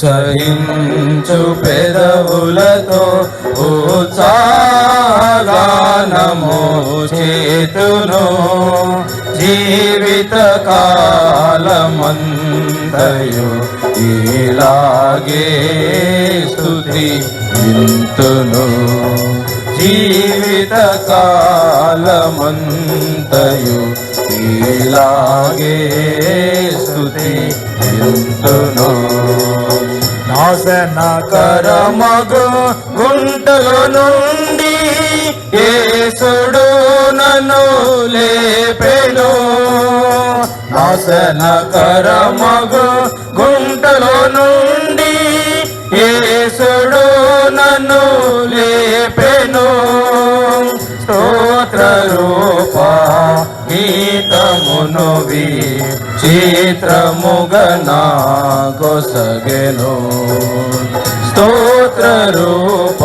ఉత్సహించు పెదవులతో ఉత్సాగానము చేతును జీవిత కాలమంతయు ఇలాగే స్థుతి ఇంతును జీవిత కాలమంతయు ఇలాగే స్థుతి ఇంతును నాశన కరమగు గుంటలో నుండి ఏసుడు నన్ను లేపెను. నాశన కరమగు గుంటలో నుండి ఏసుడు నన్ను లేపెను. స్తోత్ర రూప గీతమును వి చిత్రముగనా కొసగెను స్తోత్ర రూప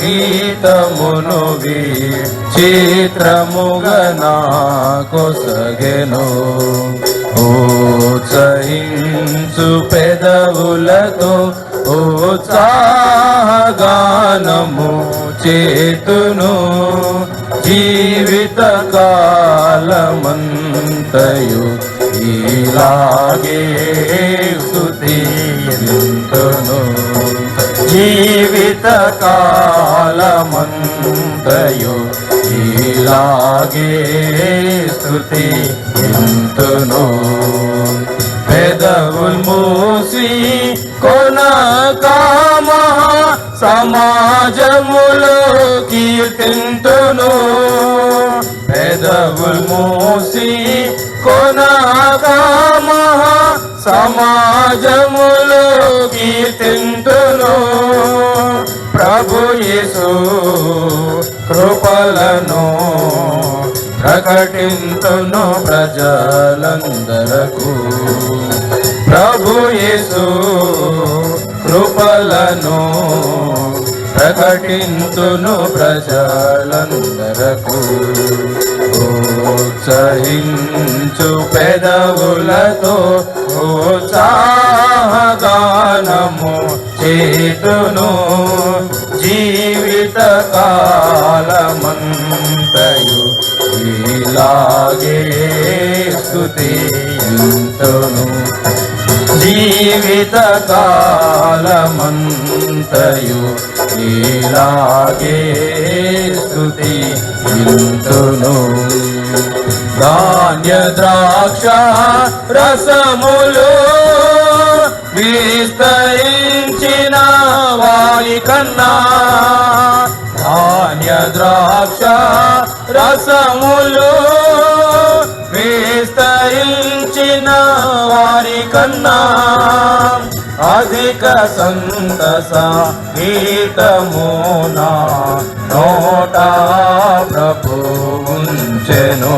గీతమును వి చిత్రముగనా కొసగెను ఉత్సహించు పెదవులతో ఉత్సాహగానము చేతును జీవిత కాలమంతయు ఇలాగే స్థుతింతును జీవిత కాలమంతయు ఇలాగే స్థుతి ఇంతును పెదవుల్ మూసి కొన కామా సమాజములో కీర్తింతును పెదవుల్ మూసి సమాజములో కీర్తింతును ప్రభు యేసు కృపలను ప్రకటింతును ప్రజలందరకు. ప్రభు యేసు కృపలను ప్రకటింతును ప్రజలందరకు. ఓ ఉత్సహించు పెదవులతో ఉత్సాహగానము చేతును జీవిత కాలమంతయు ఇలాగే స్థుతింతును జీవిత కాలమంతయు ఇలాగే స్థుతి ఇంతును ధాన్య ద్రాక్ష రసములు విస్తరించిన వారి కన్నా. ధాన్య ద్రాక్ష రసములు విస్తరించిన వారి కన్నా. అధిక సంతస గీతమునా నోట ప్రభు ఉంచెను.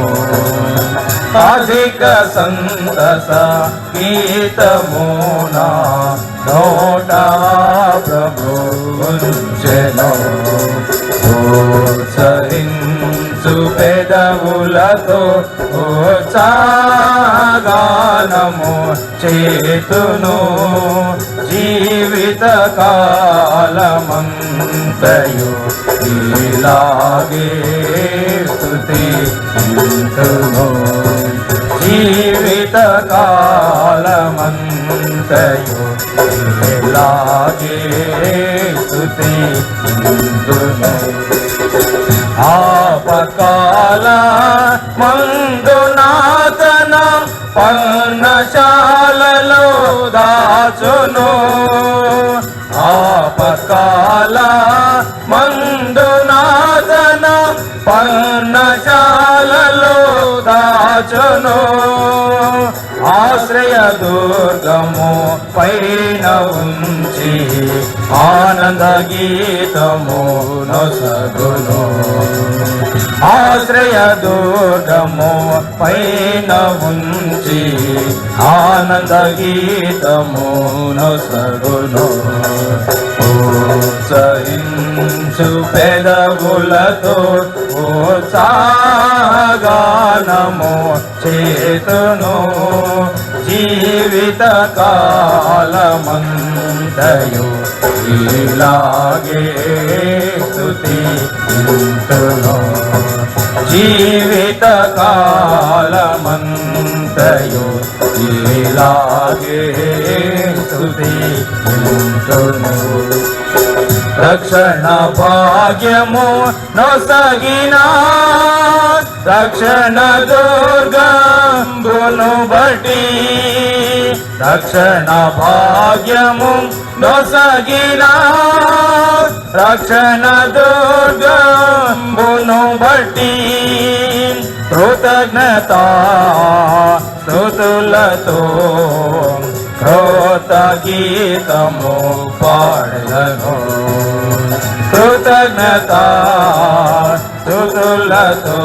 అధిక సంతస గీతమునా నోట ప్రభు ఉంచెను ఉత్సహించు పెదవులతో ఉత్సాగానము చేతును. జీవిత కాలమంతయు ఇలాగే స్థుతి ఇంతును ఇలాగే స్థుతి ఆపకాల మందునాతన పర్ణశాలలో దాచును. ఆపకాల మందునాతన పర్ణశాలలో దాచును. ఆశ్రయ దుర్గము పైన ఉంచి ఆనంద గీతము నొసగును. ఆశ్రయ దుర్గము పైన ఉంచి ఆనంద గీతము నొసగును. ఉత్సహించు పెదవులతో ఉత్సాగానము చేతును జీవిత కాలమంత కాలమంతయు ఇలాగే స్తుతి జీవిత కాలమంతయు ఇలాగే స్తుతి రక్షణ భాగ్యము నొసగిన రక్షణ దుర్గంబును బట్టి రక్షణ భాగ్యము నొసగిన రక్షణ దుర్గంబును బట్టి కృతజ్ఞత స్థుతులతో క్రోత గీతము పాడలను. కృతజ్ఞత స్థుతులతో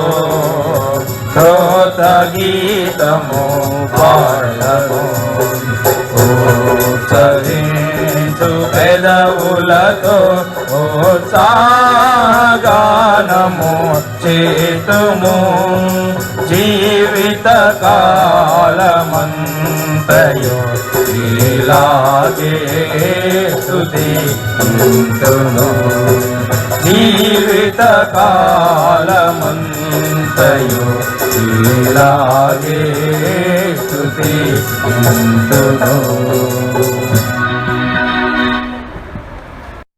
క్రోత గీతము పాడలను సరే పెదవులతో సాగానము చేతుము. జీవిత కాలమంతయో ఇలాగే స్తుతి జీవిత కాలమంతయో ఇలాగే స్తుతి